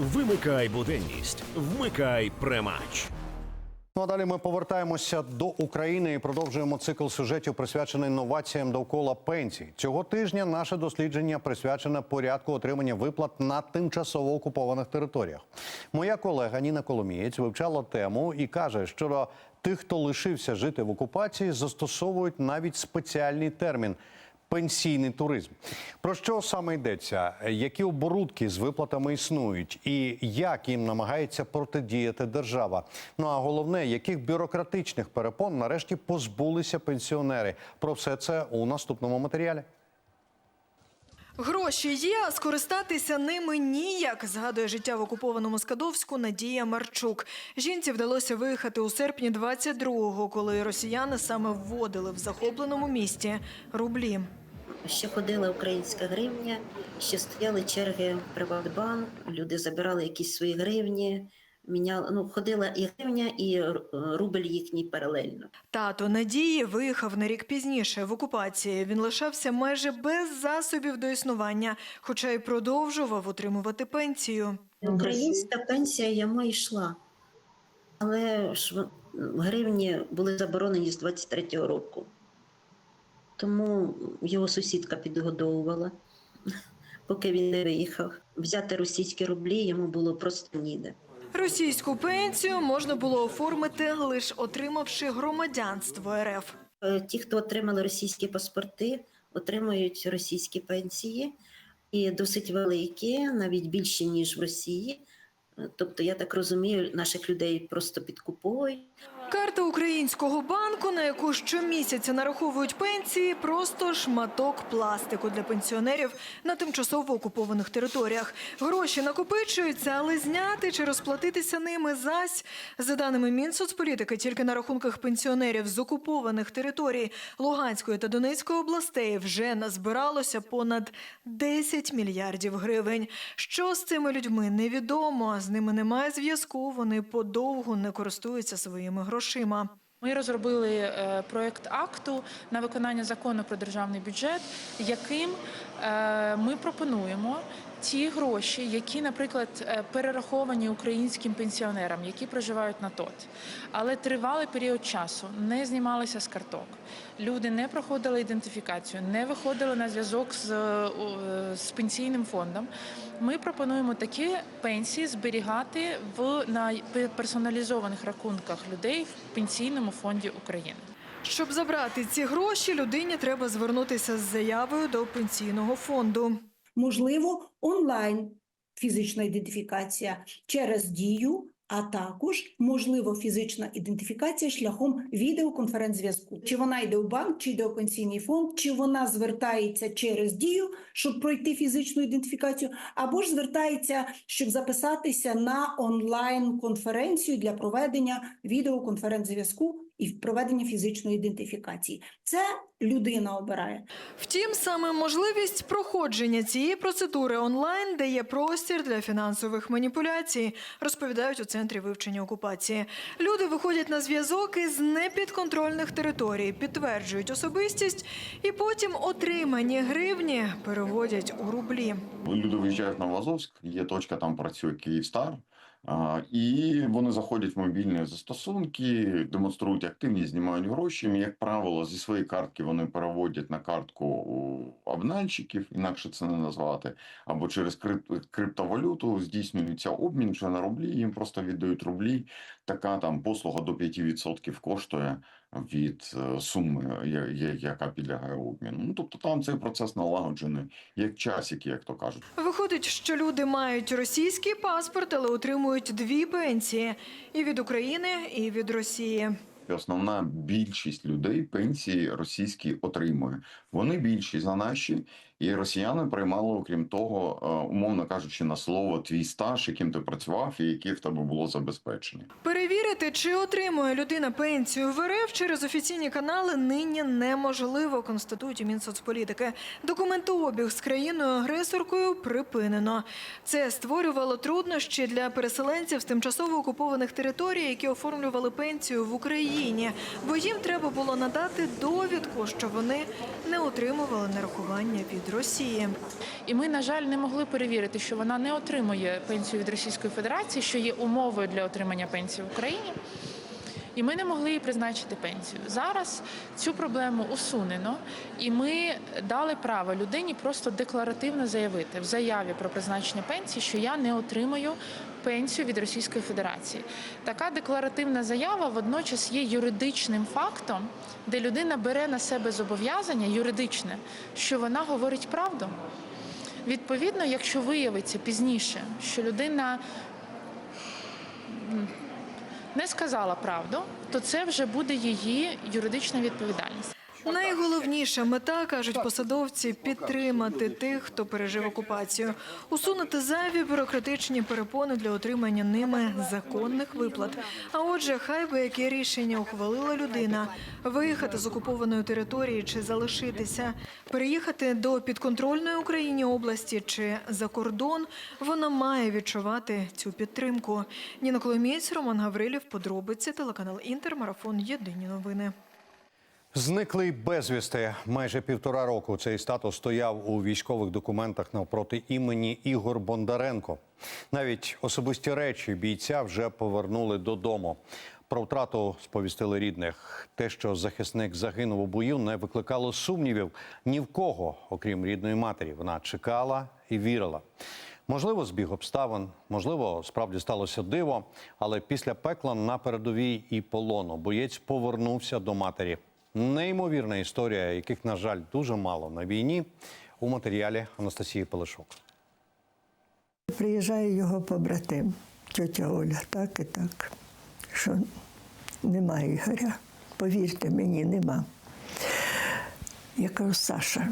Вимикай буденність, вмикай премач. Ну а далі ми повертаємося до України і продовжуємо цикл сюжетів, присвячений новаціям довкола пенсій. Цього тижня наше дослідження присвячене порядку отримання виплат на тимчасово окупованих територіях. Моя колега Ніна Коломієць вивчала тему і каже, що тих, хто лишився жити в окупації, застосовують навіть спеціальний термін. Пенсійний туризм. Про що саме йдеться? Які оборудки з виплатами існують, і як їм намагається протидіяти держава? Ну а головне, яких бюрократичних перепон нарешті позбулися пенсіонери? Про все це у наступному матеріалі. Гроші є, а скористатися ними ніяк, згадує життя в окупованому Скадовську Надія Марчук. Жінці вдалося виїхати у серпні 22-го, коли росіяни саме вводили в захопленому місті рублі. Ще ходила українська гривня, ще стояли черги в Приватбанк, люди забирали якісь свої гривні, міняли, ну, ходила і гривня, і рубль їхній паралельно. Тато Надії виїхав на рік пізніше в окупації. Він лишався майже без засобів до існування, хоча й продовжував отримувати пенсію. Українська пенсія йому йшла, але ж гривні були заборонені з 23-го року. Тому його сусідка підгодовувала, поки він не виїхав. Взяти російські рублі йому було просто ніде. Російську пенсію можна було оформити лише отримавши громадянство РФ. Е, Ті, хто отримали російські паспорти, отримують російські пенсії і досить великі, навіть більші ніж в Росії. Тобто, я так розумію, наших людей просто підкуповують. Карта українського банку, на яку щомісяця нараховують пенсії, просто шматок пластику для пенсіонерів на тимчасово окупованих територіях. Гроші накопичуються, але зняти чи розплатитися ними зась. За даними Мінсоцполітики, тільки на рахунках пенсіонерів з окупованих територій Луганської та Донецької областей вже назбиралося понад 10 мільярдів гривень. Що з цими людьми невідомо. Ними немає зв'язку. Вони подовго не користуються своїми грошима. Ми розробили е, проект акту на виконання закону про державний бюджет, яким е, ми пропонуємо ті гроші, які, наприклад, е, перераховані українським пенсіонерам, які проживають на ТОТ, але тривалий період часу не знімалися з карток. Люди не проходили ідентифікацію, не виходили на зв'язок з, е, з пенсійним фондом. Ми пропонуємо такі пенсії зберігати в на персоналізованих рахунках людей в пенсійному фонді України. Щоб забрати ці гроші, людині треба звернутися з заявою до пенсійного фонду. Можливо, онлайн фізична ідентифікація через дію, а також можливо фізична ідентифікація шляхом відеоконференц-зв'язку. Чи вона йде у банк, чи йде у пенсійний фонд, чи вона звертається через дію, щоб пройти фізичну ідентифікацію, або ж звертається, щоб записатися на онлайн-конференцію для проведення відеоконференц-зв'язку і проведення фізичної ідентифікації. Це людина обирає. Втім, саме можливість проходження цієї процедури онлайн дає простір для фінансових маніпуляцій, розповідають у центрі вивчення окупації. Люди виходять на зв'язок із непідконтрольних територій, підтверджують особистість і потім отримані гривні переводять у рублі. Люди виїжджають на Лазовськ, є точка, там працює Київстар. І вони заходять в мобільні застосунки, демонструють активність, знімають гроші. Як правило, зі своєї картки вони переводять на картку обнальщиків, інакше це не назвати, або через криптовалюту здійснюється обмін вже на рублі. Їм просто віддають рублі. Така там послуга до 5% коштує від е, суми, я- я- яка підлягає обміну. Ну тобто там цей процес налагоджений як часики, як то кажуть. Виходить, що люди мають російський паспорт, але отримують дві пенсії і від України, і від Росії. Основна більшість людей пенсії російські отримує. Вони більші за наші, і росіяни приймали, окрім того, е, умовно кажучи, на слово твій стаж, яким ти працював, і яке в тебе було забезпечення. Перевірити, чи отримує людина пенсію в РФ через офіційні канали нині неможливо, констатують у Мінсоцполітики. Документообіг з країною-агресоркою припинено. Це створювало труднощі для переселенців з тимчасово окупованих територій, які оформлювали пенсію в Україні, бо їм треба було надати довідку, що вони не отримували нарахування від Росії. І ми, на жаль, не могли перевірити, що вона не отримує пенсію від Російської Федерації, що є умовою для отримання пенсії в Україні. І ми не могли їй призначити пенсію. Зараз цю проблему усунено, і ми дали право людині просто декларативно заявити в заяві про призначення пенсії, що я не отримую пенсію від Російської Федерації. Така декларативна заява водночас є юридичним фактом, де людина бере на себе зобов'язання юридичне, що вона говорить правду. Відповідно, якщо виявиться пізніше, що людина не сказала правду, то це вже буде її юридична відповідальність. Найголовніша мета, кажуть посадовці, підтримати тих, хто пережив окупацію, усунути зайві бюрократичні перепони для отримання ними законних виплат. А отже, хай би яке рішення ухвалила людина виїхати з окупованої території чи залишитися, переїхати до підконтрольної Україні області чи за кордон, вона має відчувати цю підтримку. Ніна Коломієць, Роман Гаврилів, подробиці, телеканал Інтер, марафон. Єдині новини. Зниклий безвісти майже півтора року. Цей статус стояв у військових документах навпроти імені Ігор Бондаренко. Навіть особисті речі бійця вже повернули додому. Про втрату сповістили рідних. Те, що захисник загинув у бою, не викликало сумнівів ні в кого, окрім рідної матері. Вона чекала і вірила. Можливо, збіг обставин, можливо, справді сталося диво, але після пекла на передовій і полону боєць повернувся до матері. Неймовірна історія, яких, на жаль, дуже мало на війні. У матеріалі Анастасії Пелешок. Приїжджає його побратим, тьотя Оля, так і так, що немає Ігоря. Повірте мені, нема. Я кажу, Саша,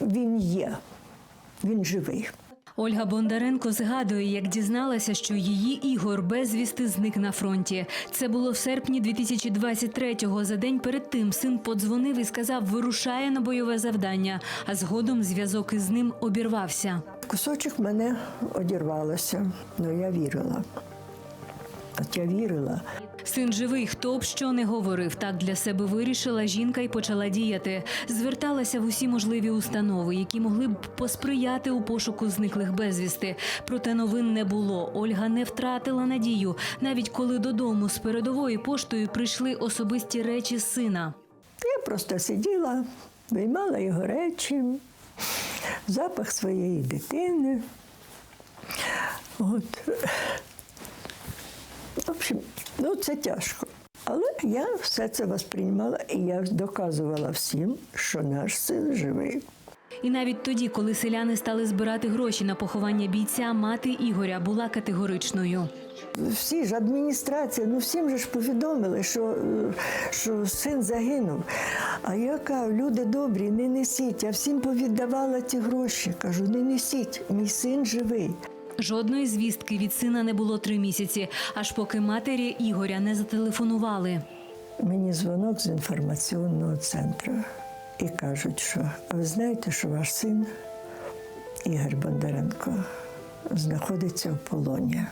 він є, він живий. Ольга Бондаренко згадує, як дізналася, що її Ігор безвісти зник на фронті. Це було в серпні 2023-го. За день перед тим син подзвонив і сказав, вирушає на бойове завдання. А згодом зв'язок із ним обірвався. Кусочок мене одірвалося, але я вірила. Я вірила. Син живий, хто б що не говорив. Так для себе вирішила жінка і почала діяти. Зверталася в усі можливі установи, які могли б посприяти у пошуку зниклих безвісти. Проте новин не було. Ольга не втратила надію, навіть коли додому з передової поштою прийшли особисті речі сина. Я просто сиділа, виймала його речі, запах своєї дитини. От. В общем, ну це тяжко. Але я все це восприймала і я доказувала всім, що наш син живий. І навіть тоді, коли селяни стали збирати гроші на поховання бійця, мати Ігоря була категоричною. Всі ж адміністрація, ну всім же ж повідомили, що, е, що син загинув. А я кажу, люди добрі, не несіть. Я всім повіддавала ті гроші. Кажу, не несіть, мій син живий. Жодної звістки від сина не було три місяці, аж поки матері Ігоря не зателефонували. Мені дзвонок з інформаційного центру і кажуть, що «А ви знаєте, що ваш син Ігор Бондаренко знаходиться в полоні.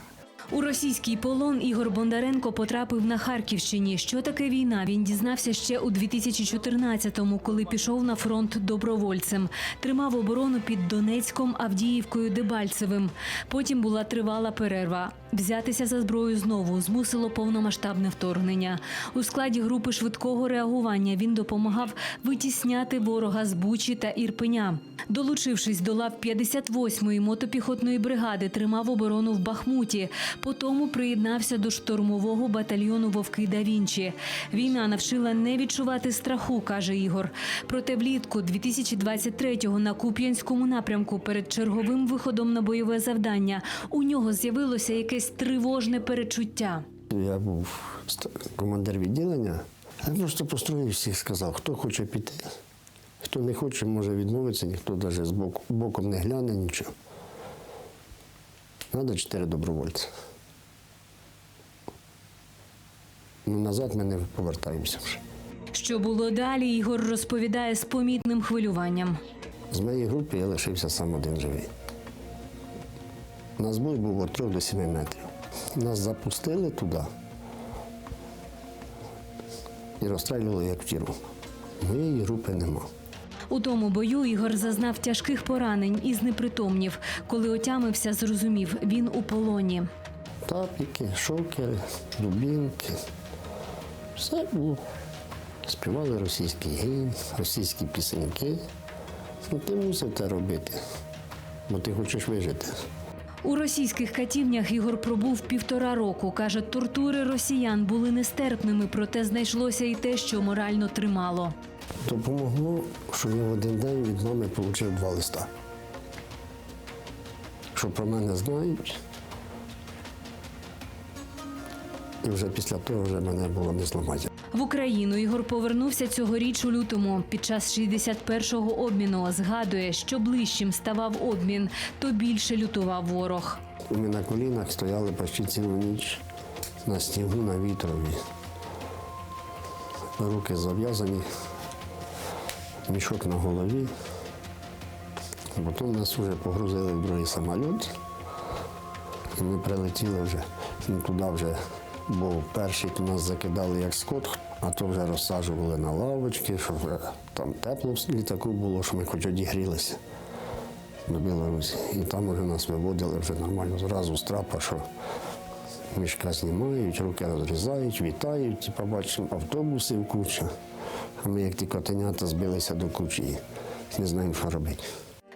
У російський полон Ігор Бондаренко потрапив на Харківщині. Що таке війна? Він дізнався ще у 2014-му, коли пішов на фронт добровольцем. Тримав оборону під Донецьком, Авдіївкою, Дебальцевим. Потім була тривала перерва. Взятися за зброю знову змусило повномасштабне вторгнення. У складі групи швидкого реагування він допомагав витісняти ворога з Бучі та Ірпеня. Долучившись до лав 58-ї мотопіхотної бригади, тримав оборону в Бахмуті. Потому приєднався до штурмового батальйону Вовки да Вінчі. Війна навчила не відчувати страху, каже Ігор. Проте влітку 2023-го на Куп'янському напрямку перед черговим виходом на бойове завдання у нього з'явилося якесь тривожне перечуття. Я був командир відділення. Я просто построїв всіх, сказав, хто хоче піти, хто не хоче, може відмовитися, ніхто навіть з боку, боком не гляне, нічого. Треба чотири добровольця. Ну, назад ми не повертаємося вже. Що було далі, Ігор розповідає з помітним хвилюванням. З моєї групи я лишився сам один живий. Нас бой був від 3 до 7 метрів. Нас запустили туди і розстрілювали як в тіру. Моєї групи нема. У тому бою Ігор зазнав тяжких поранень і знепритомнів. Коли отямився, зрозумів, він у полоні. Тапіки, шокери, дубінки. Все було. Співали російський гімн, російські пісеньки. Ну, ти мусив це робити, бо ти хочеш вижити. У російських катівнях Ігор пробув півтора року. Каже, тортури росіян були нестерпними, проте знайшлося і те, що морально тримало. Допомогло, що я в один день від мами отримав два листа. Що про мене знають. І вже після того вже мене було не зламати. В Україну Ігор повернувся цьогоріч у лютому. Під час 61-го обміну згадує, що ближчим ставав обмін, то більше лютував ворог. Ми на колінах стояли почти цілу ніч на снігу, на вітрові. Руки зав'язані, мішок на голові. Потім нас вже погрузили в другий самоліт. Ми прилетіли вже ну, туди вже, бо перший то нас закидали як скот, а то вже розсаджували на лавочки, щоб там тепло в літаку було, що ми хоч одігрілися до Білорусі. І там вже нас виводили вже нормально зразу з трапа, що мішка знімають, руки розрізають, вітають, типа бачимо автобуси в кучу. А ми, як ті котенята, збилися до кучі і не знаємо, що робити.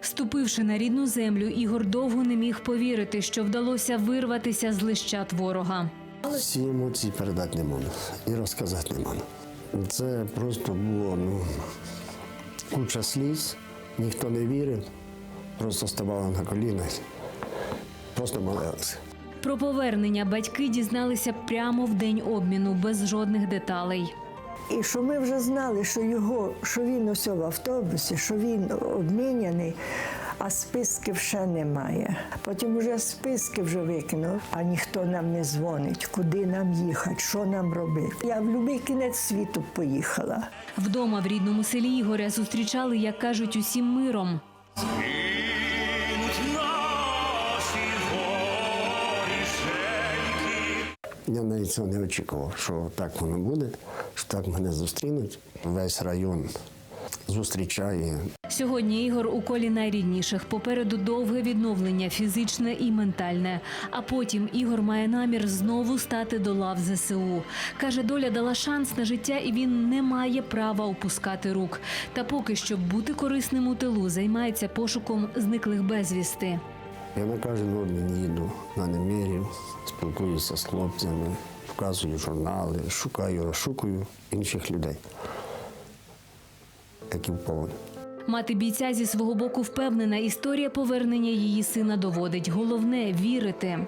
Ступивши на рідну землю, Ігор довго не міг повірити, що вдалося вирватися з лищат ворога. Всі емоції передати не можна і розказати не можна. Це просто було ну, куча сліз, ніхто не вірив, просто ставали на коліна, просто молилися. Про повернення батьки дізналися прямо в день обміну, без жодних деталей. І що ми вже знали, що його, що він усе в автобусі, що він обміняний, а списків ще немає. Потім вже списки вже викинув, а ніхто нам не дзвонить, куди нам їхати, що нам робити. Я в будь-який кінець світу поїхала. Вдома в рідному селі Ігоря зустрічали, як кажуть, усім миром. Я навіть цього не очікував, що так воно буде, що так мене зустрінуть. Весь район зустрічає. Сьогодні Ігор у колі найрідніших. Попереду довге відновлення фізичне і ментальне. А потім Ігор має намір знову стати до лав ЗСУ. Каже, доля дала шанс на життя, і він не має права опускати рук. Та поки щоб бути корисним у тилу, займається пошуком зниклих безвісти. Я на кожен обмін їду на немірів, спілкуюся з хлопцями, вказую журнали, шукаю, розшукую інших людей, які в полоні. Мати бійця зі свого боку впевнена, історія повернення її сина доводить. Головне вірити.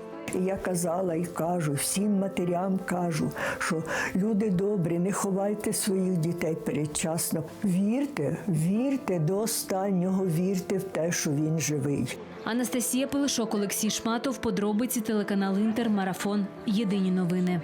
Я казала і кажу, всім матерям кажу, що люди добрі, не ховайте своїх дітей передчасно. Вірте, вірте до останнього, вірте в те, що він живий. Анастасія Пилишок, Олексій Шматов, подробиці телеканал Інтер, Марафон. Єдині новини.